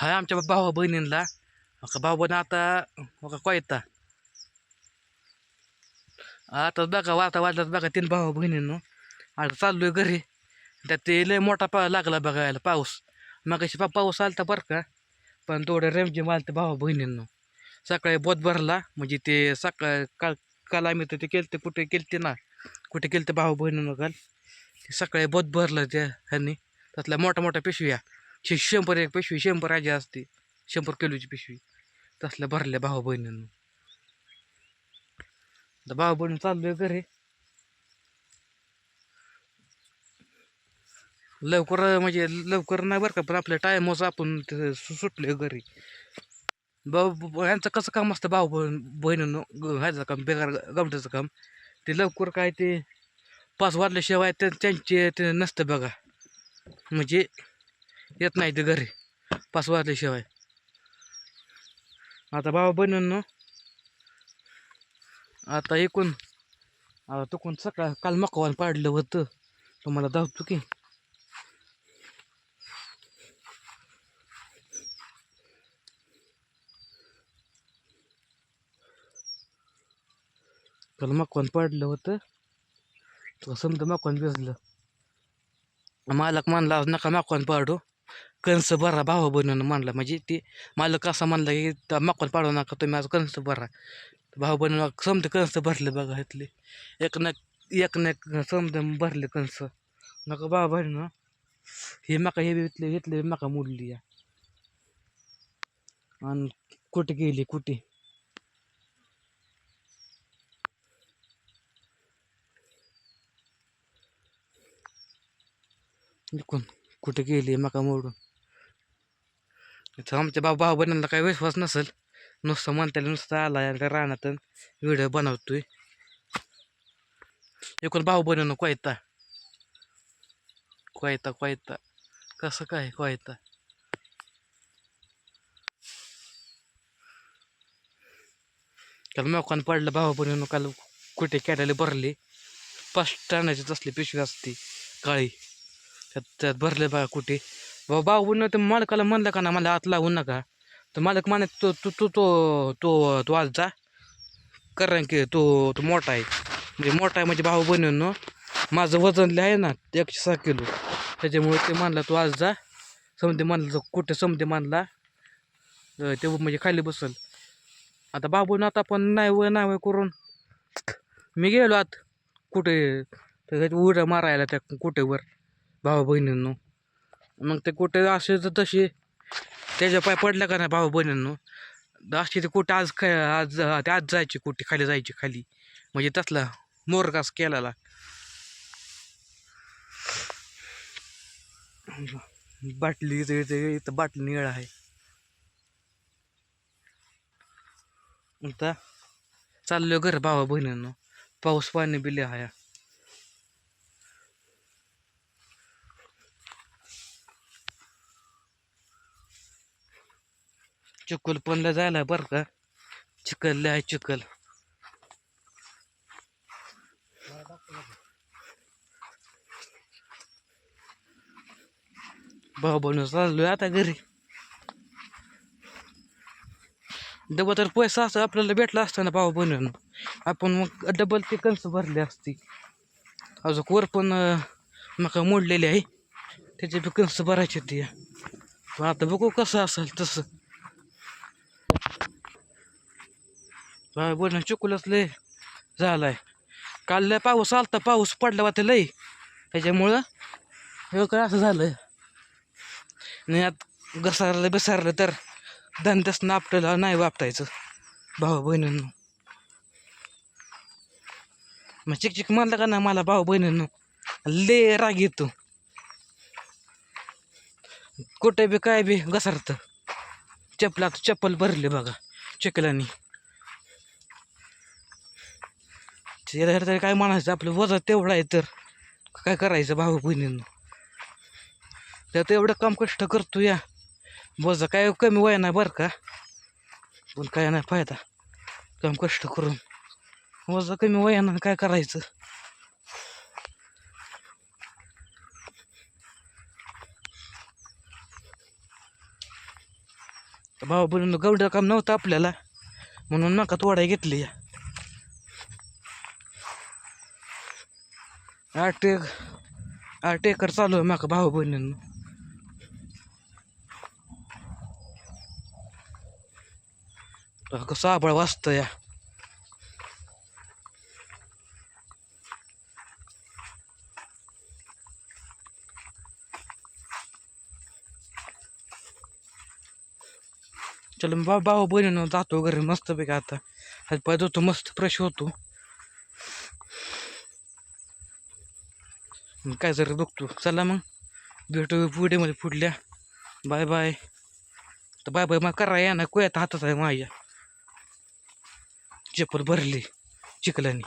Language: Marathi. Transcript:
हा आमच्या भावा बहिणींना भाऊ बहिणी आता का कोयता आता बघा वाता वाजलाच बघा तीन भावा बहिणींनो. आता चाललोय घरी. त्यात ते लय मोठा पा लागला बघायला पाऊस. मग पा पाऊस आलता बरं का पण थोडं रेमझेम आलं भावा बहिणींनो. सकाळी बोत भरला म्हणजे ते सकाळ काल काल आम्ही तर ते केलते कुठे केलते ना कुठे केलते भावा बहिणीनं काल? ते सकाळी बोत भरलं त्या ह्यांनी. त्यातल्या मोठ्या मोठ्या पिशव्या. शे शंभर एक पिशवी शंभर आजी असते शंभर किलोची पिशवी. तसल्या भरल्या भाऊ बहिणींना. आता भाऊ बहिणी चाललोय घरी. लवकर म्हणजे लवकर नाही बरं का पण आपल्या टायमच आपण ते सुटले घरी. भाऊ यांचं कसं काम असतं भाऊ बहीण बहिणीनं? ह्याचं काम बेकार गमट्याचं काम. ते लवकर काय ते पाच वाजल्याशिवाय त्यांचे ते नसतं बघा. म्हणजे येत नाही ते घरी. पाच वाजल्याशिवाय. आता भाऊ बहिणींनो आता एकूण आता तुकून सकाळ काल मकवान पाडलं होतं. तुम्हाला धावतो की. काल मकवान पाडलं होतं. तुला समजा मकवान भिजलं. मालक म्हणला नका मकवान पाडू. कंस भरा भावा बहिणीनं म्हणला म्हणजे ते मालक असा मानला की त्या पाडू नका तुम्ही आज कंस भरा. भाऊ बहिणी समजे कंस भरले बघा इथले एक ना एक ना एक समजे भरले कंस नका भावा बहिणी हे मका हे घेतले घेतले मका मोडली या. आणि कुठे गेली कुठे? कुठे गेली मका मोडून? इथं आमच्या भाऊ भाऊ बहिणीला काही विश्वास नसेल. नुसतं म्हणताय नुसतं आला या रानात व्हिडिओ बनवतोय. एकूण भाऊ बहिणीनं कोयता. कोयता कोयता. कसं काय कोयता? काल मोकान पडलं भाऊ बहिणीनं काल कुठे कॅटाले भरले. पाच टनाची तसली पिशवी असते काळी. त्यात त्यात भरले बा कुठे. बाबा भाऊ तर ते मालकाला म्हणलं का ना मला आत लावू नका. तर मालक म्हणे तो तू तू तो तो तो आज जा. कारण की तो तो मोठा आहे. म्हणजे मोठा आहे म्हणजे भाऊ बहिणीनं माझं वजन लय आहे ना ते एकशे सहा किलो. त्याच्यामुळे ते म्हणला तू आज जा. समजे म्हणलं कुठे समजे म्हणला ते म्हणजे खाली बसल. आता बाबून आता पण नाही वय नाही वय करून मी गेलो आत कुठे उड्या मारायला त्या कुठेवर भावा बहिणींनो. मग ते कुठे असे तर तसे त्याच्या पाय पडल्या का नाही भाऊ बहिणींनो? अशी ते कुठे आज ख आज ते आज जायची कुठे खाली जायची खाली. म्हणजे तसला मोरगास केलेला. बाटली इथं इथं इथं बाटली निळ आहे. आता चाललो घर भावा बहिणींनो. पाऊस पाणी बिले आहे. चिखल पणला जायला बरं का. चिखल आहे चिखल भाऊ बनून चाललोय आता घरी. डबल तर पैसा असं आपल्याला भेटला असता ना भाऊ बनवून आपण मग डबल ते कंस भरले असते. अजून कोर पण मका मोडलेली आहे. त्याचे बी कंस भरायचे ते पण आता बघू कसं असेल तसं. काय बोल चुकलंच लय झालाय. काल लय पाऊस आलता पाऊस पडला होता लय. त्याच्यामुळं हे काय असं झालं नाही आत घसारलं बिसारलं तर धंद्यासनं आपल्याला नाही वापरायचं भाऊ बहिणींनो. मग चिकचिक म्हणलं का ना मला भाऊ बहिणींनो? ले राग येतो. कुठे बी काय बी घसरतं. चपलात चप्पल भरली बघा चिकलानी त्याला तरी काय म्हणायचं? आपलं वजन तेवढं आहे तर. काय करायचं भाऊ बहिणींनो? त्यात एवढं काम कष्ट करतो या. वजन काय कमी वय नाही बरं का? पण काय नाही फायदा. काम कष्ट करून. वजन कमी वयानं काय करायचं? भाऊ बहिणीनं गवडं काम नव्हतं आपल्याला. म्हणून नका तोडाय घेतली या. आठ एक आठ एकर चालू आहे माका भाऊ बहिणीनं कसं आबळ वाजतं या चल बा भाऊ बहिणीनं जातो घरी मस्तपैकी आता. हात पाय धुतो मस्त फ्रेश होतो. काय जरी बघतो. चला मग. भेटू पुढेमध्ये फुटल्या बाय बाय. तर बाय बाय मग करा या ना कोयात हातात आहे माझ्या. चप्पल भरली चिखलानी.